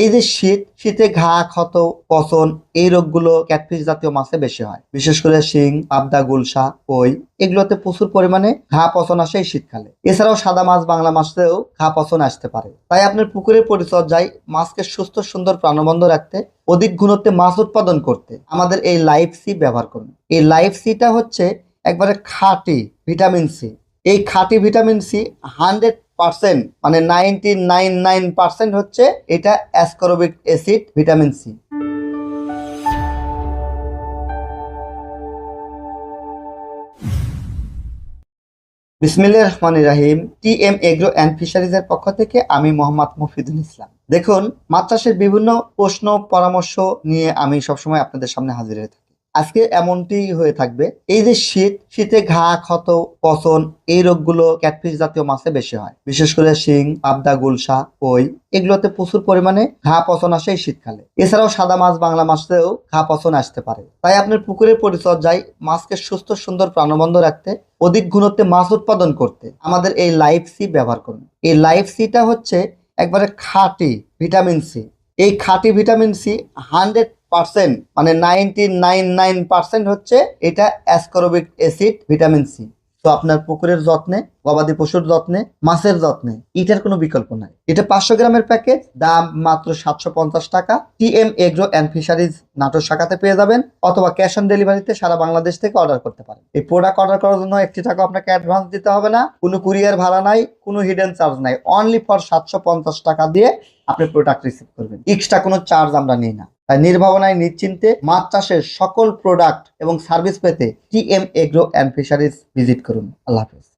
এই যে শীত, শীতে ঘা, ক্ষত, পচন এই রোগগুলো ক্যাটফিশ জাতীয় মাছে বেশি হয়। বিশেষ করে শিং, পাবদা, গুলশা কই এগুলোতে প্রচুর পরিমাণে ঘা, পচন আসে এই শীতকালে। এছাড়াও সাদা মাছ, বাংলা মাছেও ঘা, পচন আসতে পারে। তাই আপনার পুকুরের পরিচর্যায় মাছকে সুস্থ, সুন্দর প্রাণবন্ধ রাখতে, অধিক গুণত্বে মাছ উৎপাদন করতে আমাদের এই লাইফ সি ব্যবহার করুন। এই লাইফ সিটা হচ্ছে একবারে খাঁটি ভিটামিন সি এই খাঁটি ভিটামিন সি হান্ড্রেড পার্সেন্ট মানে নাইনটি নাইন নাইন পার্সেন্ট হচ্ছে এটা অ্যাসকরবিক অ্যাসিড, ভিটামিন সি। বিসমিল্লাহ রহমান রাহিম, টি এম এগ্রো অ্যান্ড ফিশারিজের পক্ষ থেকে আমি মোহাম্মদ মফিদুল ইসলাম। দেখুন মাছ চাষের বিভিন্ন প্রশ্ন, পরামর্শ নিয়ে আমি সবসময় আপনাদের সামনে হাজির হয়ে থাকি। আজকে এমনটি হয়ে থাকবে। এই যে শীত, শীতে ঘা, ক্ষত, পচন, এই রোগগুলো ক্যাটফিশ জাতীয় মাছে বেশি হয়। বিশেষ করে শিং, পাবদা, গুলশা কই এগুলোতে প্রচুর পরিমাণে ঘা, পচন আসে এই শীতকালে। এছাড়াও সাদা মাছ, বাংলা মাছেও ঘা, পচন আসতে পারে। তাই আপনার পুকুরের পরিচর্যায় মাছকে সুস্থ, সুন্দর প্রাণবন্ধ রাখতে, অধিক গুণত্বে মাছ উৎপাদন করতে আমাদের এই লাইফ সি ব্যবহার করুন। এই লাইফ সিটা হচ্ছে একবারে খাঁটি ভিটামিন সি। এই খাঁটি ভিটামিন সি হান্ড্রেড পার্সেন্ট মানে নাইনটি নাইন নাইন পার্সেন্ট হচ্ছে এটা অ্যাসকরবিক অ্যাসিড, ভিটামিন সি। তো আপনার পুকুরের যত্নে, গবাদি পশুর যত্নে, মাছের যত্নে, এটার কোনো বিকল্প নাই। এটা পাঁচশো গ্রামের প্যাকেজ দাম মাত্র সাতশো পঞ্চাশ টাকা। TM agro and fisheries Natore শাখাতে পেয়ে যাবেন, অথবা ক্যাশ অন ডেলিভারিতে সারা বাংলাদেশ থেকে অর্ডার করতে পারেন। এই প্রোডাক্ট অর্ডার করার জন্য একটি টাকা আপনাকে অ্যাডভান্স দিতে হবে না। কোনো কুরিয়ার ভাড়া নাই, কোনো হিডেন চার্জ নাই। অনলি ফর সাতশো পঞ্চাশ টাকা দিয়ে আপনি প্রোডাক্ট রিসিভ করবেন। এক্সট্রা কোনো চার্জ আমরা নিই না। তাই নির্ভাবনায়, নিশ্চিন্তে মাছ চাষের সকল প্রোডাক্ট এবং সার্ভিস পেতে TM agro and fisheries visit করুন। আল্লাহ হাফেজ।